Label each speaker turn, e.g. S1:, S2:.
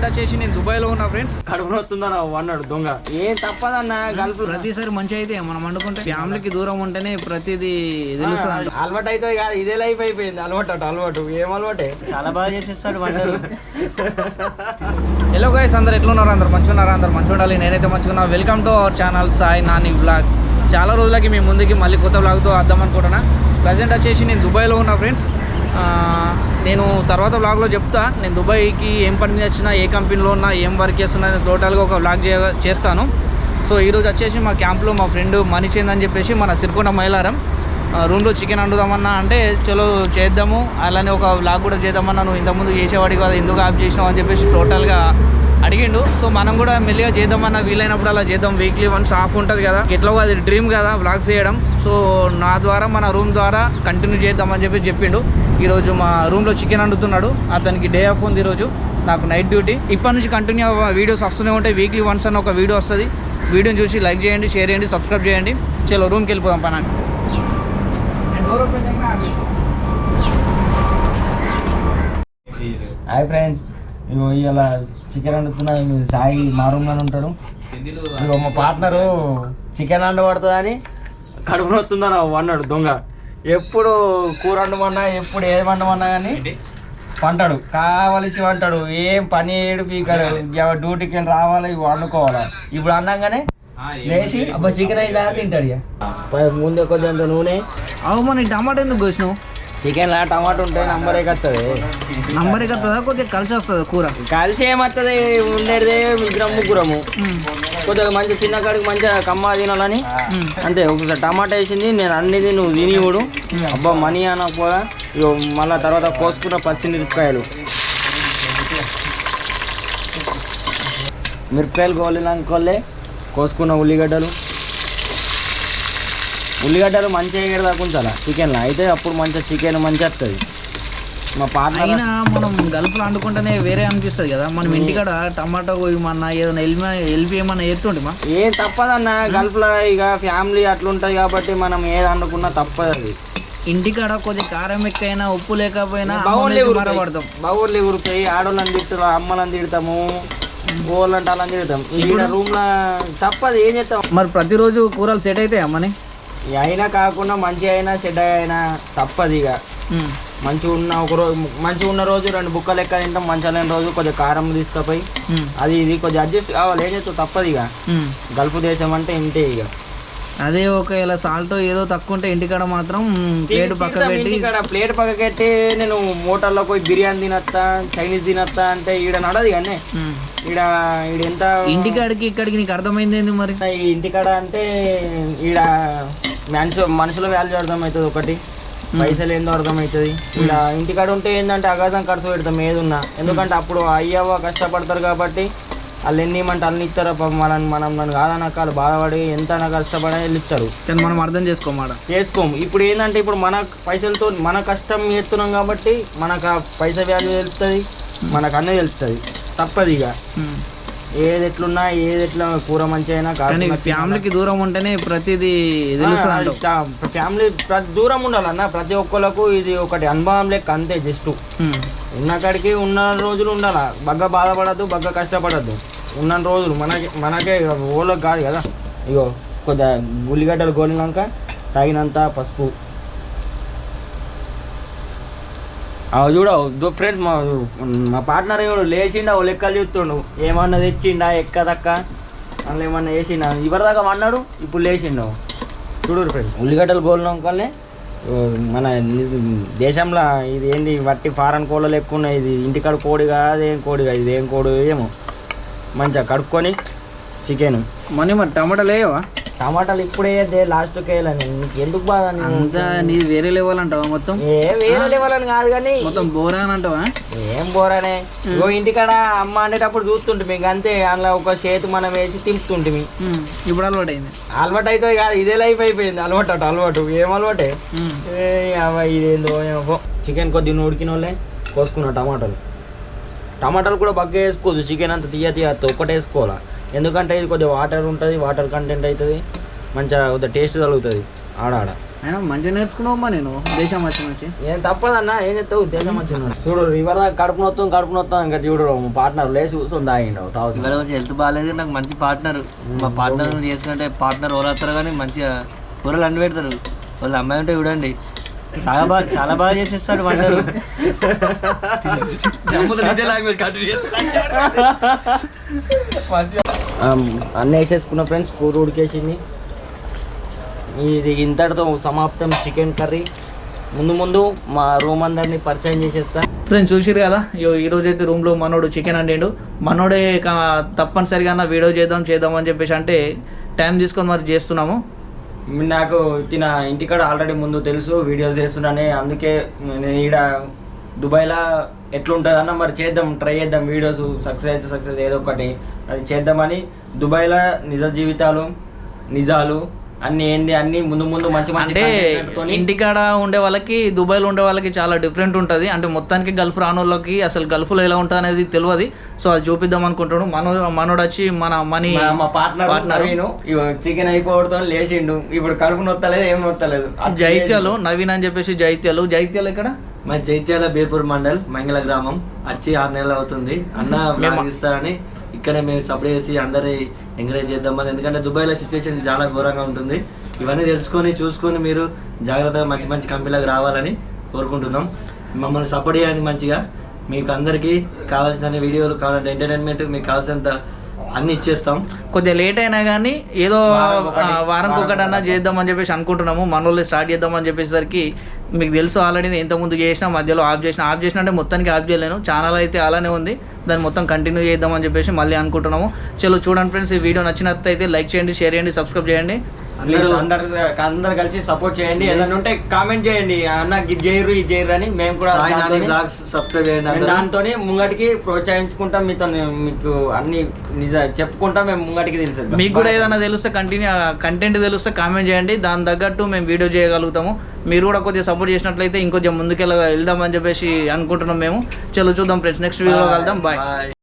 S1: Present వచ్చేసి నేను దుబాయ్లో ఉన్నా ఫ్రెండ్స్
S2: కడుపు నొత్తుందన్న అన్నాడు దొంగ. ఏం తప్పదన్న గల్పు
S1: ప్రతిసారి మంచి అయితే మనం వండుకుంటే ఫ్యామిలీకి దూరం ఉంటేనే ప్రతిదీ తెలుస్తుంది.
S2: అలవాటు అయితే కాదు ఇదే లైఫ్ అయిపోయింది. అలవాటు అటు అలవాటు. ఏం అలవాటే? చాలా బాగా చేసేస్తాడు వంటలు.
S1: హలో గైస్ అందరు ఎట్లున్నారు? అందరు మంచిగా ఉన్నారా అందరు మంచిగా ఉండాలి నేనైతే మంచిగా ఉన్నా welcome to our channel Sai Nani blogs చాలా రోజులకి మీ ముందుకి మళ్ళీ కొత్త బ్లాగ్తో వద్దాం అనుకుంటున్నా. ప్రజెంట్ వచ్చేసి నేను దుబాయ్లో ఉన్నా ఫ్రెండ్స్ నేను తర్వాత బ్లాగ్లో చెప్తా. నేను దుబాయ్కి ఏం పని మీద వచ్చినా ఏ కంపెనీలో ఉన్నా ఏం వర్క్ చేస్తున్నా టోటల్గా ఒక బ్లాగ్ చేస్తాను. సో ఈరోజు వచ్చేసి మా క్యాంప్లో మా ఫ్రెండ్ మనిషి అని చెప్పేసి మన సిరికొండ మైలారం రూమ్లో చికెన్ వండుదామన్నా అంటే చలో చేద్దాము అలానే ఒక బ్లాగ్ కూడా చేద్దామన్నా నువ్వు ఇంతకుముందు చేసేవాడికి కదా ఎందుకు ఆప్ చేసినావు? అని చెప్పేసి టోటల్గా అడిగిండు. సో మనం కూడా మెల్లిగా చేద్దామన్నా వీలైనప్పుడు అలా చేద్దాం. వీక్లీ వన్స్ ఆఫ్ ఉంటుంది కదా. ఎట్లా అది డ్రీమ్ కదా బ్లాగ్స్ చేయడం. సో నా ద్వారా మన రూమ్ ద్వారా కంటిన్యూ చేద్దామని చెప్పి చెప్పిండు. ఈరోజు మా రూమ్లో చికెన్ వండుతున్నాడు. అతనికి డే ఆఫ్ ఉంది ఈరోజు. నాకు నైట్ డ్యూటీ. ఇప్పటి నుంచి కంటిన్యూ వీడియోస్ వస్తూనే ఉంటాయి. వీక్లీ వన్స్ అని ఒక వీడియో వస్తుంది. వీడియోని చూసి లైక్ చేయండి షేర్ చేయండి సబ్స్క్రైబ్ చేయండి. చలో రూమ్కి వెళ్ళిపోదాం పని
S2: హాయ్ ఫ్రెండ్స్ ఇగో ఇలా చికెన్ వండుతున్నా. సాయి మా రూమ్లోనే ఉంటాడు. ఇగో మా పార్ట్నరు చికెన్ వండబడుతుందని కడుపు నొత్తుందని అన్నాడు దొంగ. ఎప్పుడు కూర వండమన్నా ఎప్పుడు ఏది వండమన్నా కానీ పంటాడు కావలిసి వంటాడు. ఏం పని ఏడు పీకాడు. ఎవరు డ్యూటీకి రావాలి ఇవి వండుకోవాలి. ఇప్పుడు అన్నాగానే లేచి అబ్బా చికెన్ అయితే తింటాడు ఇక ముందే కొద్దిగా నూనె.
S1: అవు మన టమాటా ఎందుకు కోసినావు?
S2: చికెన్ లా టమాటా ఉంటే నంబరే కత్తది.
S1: నంబర్ కదా కొద్దిగా కలిసి వస్తుంది కూర?
S2: కలిసి ఏమత్తది? ఉండేది ఇద్దరం ముగ్గురము. కొద్దిగా మంచి చిన్న కాడికి మంచిగా కమ్మ తినాలని. అంతే ఒకసారి టమాటా వేసింది నేను అన్నిది నువ్వు తిని కూడా అబ్బా మనీ అనకపోగా ఇగో మళ్ళా తర్వాత కోసుకున్న పచ్చిమిరపకాయలు మిరపకాయలు. గోలినాకొల్లే కోసుకున్న ఉల్లిగడ్డలు. ఉల్లిగడ్డలు మంచిగా ఎగడదాకా ఉంచాలా? చికెన్లో? అయితే అప్పుడు మంచిగా చికెన్ మంచిగా వస్తుంది మా పార్ట్నర్
S1: అయినా మనం గల్పులు వండుకుంటేనే వేరే అనిపిస్తుంది కదా. మనం ఇంటికాడ టమాటా కోయమన్నా ఏదైనా ఎల్మి ఎల్పి ఏమన్నా ఎత్తుంటే మా?
S2: ఏం తప్పదన్న. గల్ఫ్లో ఇక ఫ్యామిలీ అట్లుంటది కాబట్టి మనం ఏది అనుకున్నా తప్పదు అది
S1: ఇంటికాడ కొద్దిగా కారం ఎక్కువైనా ఉప్పు లేకపోయినా
S2: బావులే
S1: మరపడతాం
S2: బావులే ఉరుకుతాయి ఆడోళ్ళని తిడతాం అమ్మలని తిడతాము ఓళ్ళంటే వాళ్ళని తిడతాం. ఈడ రూమ్లో తప్పదు ఏం చేస్తాం?
S1: మరి ప్రతిరోజు కూరలు సెట్ అవుతాయి అమ్మని
S2: అయినా కాకుండా మంచి అయినా చెడ్డ అయినా తప్పదు ఇక. మంచిగా ఉన్న ఒక రోజు మంచిగా ఉన్న రోజు రెండు బుక్కలు లెక్క తింటాం మంచిగా లేని రోజు కొద్దిగా కారం తీసుకుపోయి అది ఇది కొద్దిగా అడ్జస్ట్ కావాలి ఏం చేస్తావు? తప్పదు ఇక. గల్ఫ్ దేశం అంటే ఇంతే ఇక.
S1: అదే ఒక ఇలా సాల్ట్ ఏదో తక్కువ ఉంటే ఇంటికాడ మాత్రం ప్లేట్ పక్క పెట్టి
S2: ఇక్కడ ప్లేట్ పక్కకెట్టి నేను మోటార్లో పోయి బిర్యానీ తినత్తా చైనీస్ తినత్తా అంటే ఈడ నడదు కానీ. ఈడ ఈడ ఎంత
S1: ఇంటికాడికి ఇక్కడికి నీకు అర్థమైంది ఏంది మరి?
S2: ఇంటికాడ అంటే ఈడ మనుషు మనుషుల వాల్యూ అర్థమవుతుంది ఒకటి. పైసలు ఏందో అర్థమవుతుంది. ఈడ ఇంటికాడ ఉంటే ఏంటంటే అగాధం ఖర్చు పెడతాం ఏదున్నా. ఎందుకంటే అప్పుడు అయ్యవ్వ కష్టపడతారు కాబట్టి వాళ్ళు ఎన్ని ఇమ్మంటే అన్ని ఇస్తారు. మనం మనం నన్ను కాదనక వాళ్ళు బాధపడి ఎంత కష్టపడి వెళ్ళి ఇస్తారు.
S1: కానీ మనం అర్థం చేసుకోమాట
S2: చేసుకోము ఇప్పుడు ఏంటంటే ఇప్పుడు మన పైసలతో మన కష్టం చేస్తున్నాం కాబట్టి మనకు ఆ పైసా వాల్యూ తెలుస్తుంది. మనకు అన్నీ తెలుస్తుంది. తప్పదు ఇక. ఏది ఎట్లున్నా ఏది ఎట్లా కూర మంచి అయినా
S1: కానీ ఫ్యామిలీకి దూరం ఉంటేనే ప్రతిదీ.
S2: ఫ్యామిలీ ప్రతి దూరం ఉండాలన్న ప్రతి ఒక్కరికి ఇది ఒకటి అనుభవం లెక్క అంతే జస్ట్.
S1: ఉమ్.
S2: ఉన్న రోజులు ఉండాలా? బగ్గ బాధపడద్దు బగ్గ కష్టపడద్దు. ఉన్న రోజులు మనకి మనకే ఓళ్ళకి కాదు కదా. ఇగో కొద్దిగా ఉల్లిగడ్డలు గోలినాక తగినంత పసుపు. అవి చూడ ఫ్రెండ్స్ మా మా పార్ట్నర్ చూడు లేచిండా ఓ లెక్కలు చూస్తుండు. ఏమన్నా తెచ్చిండా ఎక్కదక్క? అందులో ఏమన్నా వేసిండా ఇవరిదాకా అన్నాడు ఇప్పుడు లేచిండు చూడు ఫ్రెండ్స్ ఉల్లిగడ్డలు గోలినాకనే మన దేశంలో ఇది ఏంది వట్టి ఫారెన్ కోళ్ళ ఎక్కువ ఉన్నాయి ఇది ఇంటికాడ కోడి కాదు ఏం కోడి కాదు ఇది ఏం కోడి ఏమో. మంచిగా కడుక్కొని చికెన్.
S1: మనీ మరి టమాటాలు వేయవా
S2: టమాటాలు ఇప్పుడే లాస్ట్కి వేయాలని నీకు ఎందుకు బాధ?
S1: అంతా నీది వేరే లెవెల్ అంటావా మొత్తం?
S2: ఏ వేరే లెవెల్ కాదు కానీ
S1: మొత్తం బోరా అని అంటావా?
S2: ఏం బోరానే? ఇగో ఇంటికాడ అమ్మ అనేటప్పుడు చూస్తుంటే మీకు అంతే అందులో ఒక చేతి మనం వేసి తింపుతుంటిమి.
S1: ఇప్పుడు అలవాటు అయింది
S2: అలవాటు అయితే కాదు ఇదే లైఫ్ అయిపోయింది. అలవాటు అటు అలవాటు. ఏం అలవాటే? ఇదేందో ఏమో. చికెన్ కొద్దిగా ఉడికిన వాళ్ళే కోసుకున్నా టమాటాలు. టమాటాలు కూడా బగ్గ వేసుకోవచ్చు చికెన్ అంత తీయ తీయ ఒక్కటే వేసుకోవాలా? ఎందుకంటే ఇది కొద్దిగా వాటర్ ఉంటుంది వాటర్ కంటెంట్ అవుతుంది మంచిగా కొద్దిగా టేస్ట్ తగులుతుంది ఆడ ఆడ.
S1: అయినా మంచిగా నేర్చుకున్నావమ్మా నేను దేశం వచ్చి నుంచి.
S2: ఏం తప్పదన్నా ఏం చెప్తావు దేశం వచ్చిన చూడు రివర్ కడుపు నొత్తం కడుపు నొత్తం ఇంకా చూడు మా పార్ట్నర్ లేచి కూర్చొని తాగిండు తాగుతుంది
S3: ఇవాళ కొంచెం హెల్త్ బాగాలేదు నాకు మంచి పార్ట్నర్ మా పార్ట్నర్ చేసుకుంటే పార్ట్నర్ వస్తారు కానీ మంచిగా కూరలు అండి పెడతారు. వాళ్ళ అమ్మాయి ఉంటే చూడండి. చాలా బాగా చాలా బాగా చేసేస్తారు వంటలు.
S2: అన్నీ వేసేసుకున్న ఫ్రెండ్స్ కూర ఉడికేసింది. ఇది ఇంతటితో సమాప్తం చికెన్ కర్రీ. ముందు ముందు మా రూమ్ అందరినీ పరిచయం చేసేస్తా.
S1: ఫ్రెండ్స్ చూసిరు కదా? ఇగో ఈ రోజు అయితే రూమ్లో మనోడు చికెన్ అండిండు. మనోడే తప్పనిసరిగా వీడియో చేద్దాం చేద్దాం అని చెప్పేసి అంటే టైం తీసుకొని మరి చేస్తున్నాము.
S2: నాకు తిన ఇంటికాడ ఆల్రెడీ ముందు తెలుసు వీడియోస్ చేస్తున్నానే అందుకే నేను ఈడ దుబాయ్లో ఎట్లుంటుంది అన్న మరి చేద్దాం ట్రై చేద్దాం. వీడియోస్ సక్సెస్ అయితే సక్సెస్ ఏదో ఒకటి. అది చేద్దామని దుబాయ్లో నిజ జీవితాలు నిజాలు అన్ని ఏంది అన్ని ముందు ముందు మంచి
S1: అంటే ఇంటికాడ ఉండే వాళ్ళకి దుబాయ్లో ఉండే వాళ్ళకి చాలా డిఫరెంట్ ఉంటుంది. అంటే మొత్తానికి గల్ఫ్ రాని వాళ్ళకి అసలు గల్ఫ్లో ఎలా ఉంటుంది అనేది తెలియదు సో అది చూపిద్దాం అనుకుంటాడు మనో మనోడు వచ్చి మన మనీ
S2: మా- పార్ట్నర్. నవీను చికెన్ అయిపోవడంతో లేచిండు. ఇప్పుడు కడుపు నొత్తలేదు ఏం నొత్తలేదు.
S1: జైత్యాలు నవీన్ అని చెప్పేసి జైత్యాలు. జైత్యాలు ఇక్కడ
S3: మా జైత్యాల బీర్పూర్ మండల్ మంగళ గ్రామం. వచ్చి ఆరు నెలలు అవుతుంది. అన్న ఇస్తారని ఇక్కడే మేము సప్లై చేసి అందరి ఎంకరేజ్ చేద్దామని. ఎందుకంటే దుబాయ్లో సిచ్యువేషన్ చాలా ఘోరంగా ఉంటుంది. ఇవన్నీ తెలుసుకొని చూసుకొని మీరు జాగ్రత్తగా మంచి మంచి కంపెనీలకు రావాలని కోరుకుంటున్నాం. మమ్మల్ని సపోర్ట్ చేయండి మంచిగా. మీకు అందరికీ కావాల్సిన వీడియోలు కావాలంటే ఎంటర్టైన్మెంట్ మీకు కావాల్సినంత అన్ని ఇచ్చేస్తాం.
S1: కొద్దిగా లేట్ అయినా కానీ ఏదో
S2: వారానికి ఒకటి,
S1: ఆ, వారానికి ఒకటి అన్నా
S2: వారానికి
S1: చేద్దామని చెప్పేసి అనుకుంటున్నాము. మనోళ్ళు స్టార్ట్ చేద్దామని చెప్పేసరికి మీకు తెలుసు ఆల్రెడీ నేను ఇంతకుముందు చేసిన మధ్యలో ఆఫ్ చేసిన. ఆఫ్ చేసిన అంటే మొత్తానికి ఆఫ్ చేయలేను. ఛానల్ అయితే అలానే ఉంది. దాన్ని మొత్తం కంటిన్యూ చేద్దామని చెప్పేసి మళ్ళీ అనుకుంటున్నాము. చలో చూడండి ఫ్రెండ్స్ ఈ వీడియో నచ్చినట్లయితే లైక్ చేయండి షేర్ చేయండి సబ్స్క్రైబ్ చేయండి.
S2: అందరు అందరు కలిసి సపోర్ట్ చేయండి. ఏదైనా ఉంటే కామెంట్ చేయండి. అన్న ఇది చేయరు ఇది చేయరు అని మేము కూడా
S3: సబ్స్క్రైబ్ చేయండి.
S2: దాంతో ముంగటికి ప్రోత్సహించుకుంటాం. మీతో మీకు అన్ని నిజ చెప్పుకుంటాం. మేము ముంగటికి తెలుసు
S1: మీకు కూడా ఏదైనా తెలిస్తే కంటిన్యూ కంటెంట్ తెలిస్తే కామెంట్ చేయండి. దాని తగ్గట్టు మేము వీడియో చేయగలుగుతాము. మీరు కూడా కొద్దిగా సపోర్ట్ చేసినట్లయితే ఇంకొంచెం ముందుకెళ్ళ వెళ్దామని చెప్పేసి అనుకుంటున్నాం మేము. చలో చూద్దాం ఫ్రెండ్స్ నెక్స్ట్ వీడియోలో కలుద్దాం. Bye
S3: bye